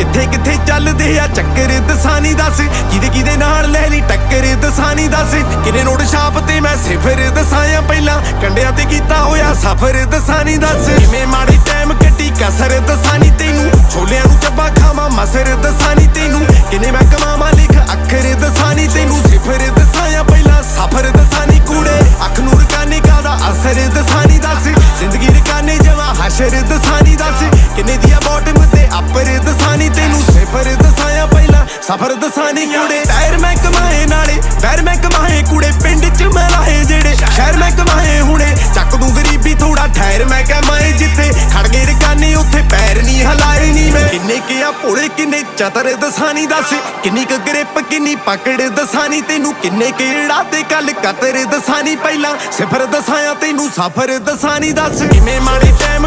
ਕਿੱਥੇ ਕਿੱਥੇ ਚੱਲਦੇ ਆ? ਚੱਕਰ ਦਸਾਨੀ ਦੱਸ। ਕਿਹਦੇ ਕਿਹਦੇ ਨਾਲ ਲੈ ਲਈ ਟੱਕਰ ਦਸਾਨੀ ਦੱਸ। ਕਿਨੇ ਨੋਟ ਛਾਪ ਤੇ ਮੈਂ ਸਿਫਰ ਦਸਾਇਆ ਪਹਿਲਾਂ? ਕੰਡਿਆਂ ਤੇ ਕੀਤਾ ਹੋਇਆ ਸਫਰ ਦਸਾਨੀ ਦੱਸ। ਕਿਵੇਂ ਮਾੜੀ ਟਾਈਮ ਕੱਟੀ ਕਸਰ ਦਸਾਨੀ ਤੈਨੂੰ? ਛੋਲਿਆਂ ਨੂੰ ਚੱਬਾ ਖਾਵਾਂ, ਮਸਰ ਦਸਾਨੀ ਤੈਨੂੰ। ਕਿਨੇ ਮੈਂ ਕਮਾਵਾਂ ਲਿਖ ਅੱਖਰ ਦਸਾਨੀ ਤੈਨੂੰ? ਸਿਫਰ ਦਸਾਇਆ ਪਹਿਲਾਂ ਸਫਰ ਦਸਾਨੀ ਕੂੜੇ। ਅੱਖ ਨੂੰ ਰਕਾਨੇ ਕਾਦਾ ਅਸਰ ਦਸਾਨੀ ਦੱਸ। ਜ਼ਿੰਦਗੀ ਰਕਾਨੇ ਜਮਾ ਹਸ਼ਰ ਦਸਾਨੀ ਦੱਸ। ਕਿੰਨੇ ਦੀਆਂ ਬਾਟਮ ਤੇ ਅੱਪਰ ਦਸਾਨੀ ਪਹਿਲਾਂ ਸਫਰ ਦਸਾਨੀ ਕੂੜੇ। ਟਾਇਰ ਮੈਂ ਕਮਾਏ ਨਾਲੇ ਪੈਰ ਮੈਂ ਕਮਾਏ ਕੂੜੇ। ਪਿੰਡ ਚ ਮੈਂ ਲਾਏ ਜਿਹੜੇ, ਸ਼ਹਿਰ ਮੈਂ ਕਮਾਏ ਹੁਣੇ। ਚੱਕ ਦੂੰ ਗਰੀਬੀ ਥੋੜਾ ਠਹਿਰ ਮੈਂ ਕਮਾਏ ਜਿੱਥੇ। ਖੜ ਗਏ ਰਕਾਨੇ ਉੱਥੇ ਪੈਰ ਨਹੀਂ ਹਲਾਏ ਨਹੀਂ ਮੈਂ। ਕਿੰਨੇ ਕਿ ਭੋਲੇ, ਕਿੰਨੇ ਚਤਰ ਦਸਾਨੀ ਦੱਸ ਕਿੰਨੀ ਕੁ ਗ੍ਰਿਪ, ਕਿੰਨੀ ਪਕੜ ਦਸਾਨੀ। ਤੈਨੂੰ ਕਿੰਨੇ ਕਿਹੜਾ ਤੇ ਕੱਲ ਕਤਰ ਦਸਾਨੀ। ਪਹਿਲਾਂ ਸਿਫਰ ਦਸਾਇਆ ਤੈਨੂੰ ਸਫਰ ਦਸਾਨੀ ਦੱਸ ਕਿਵੇਂ ਮਾੜੇ ਟਾਈਮ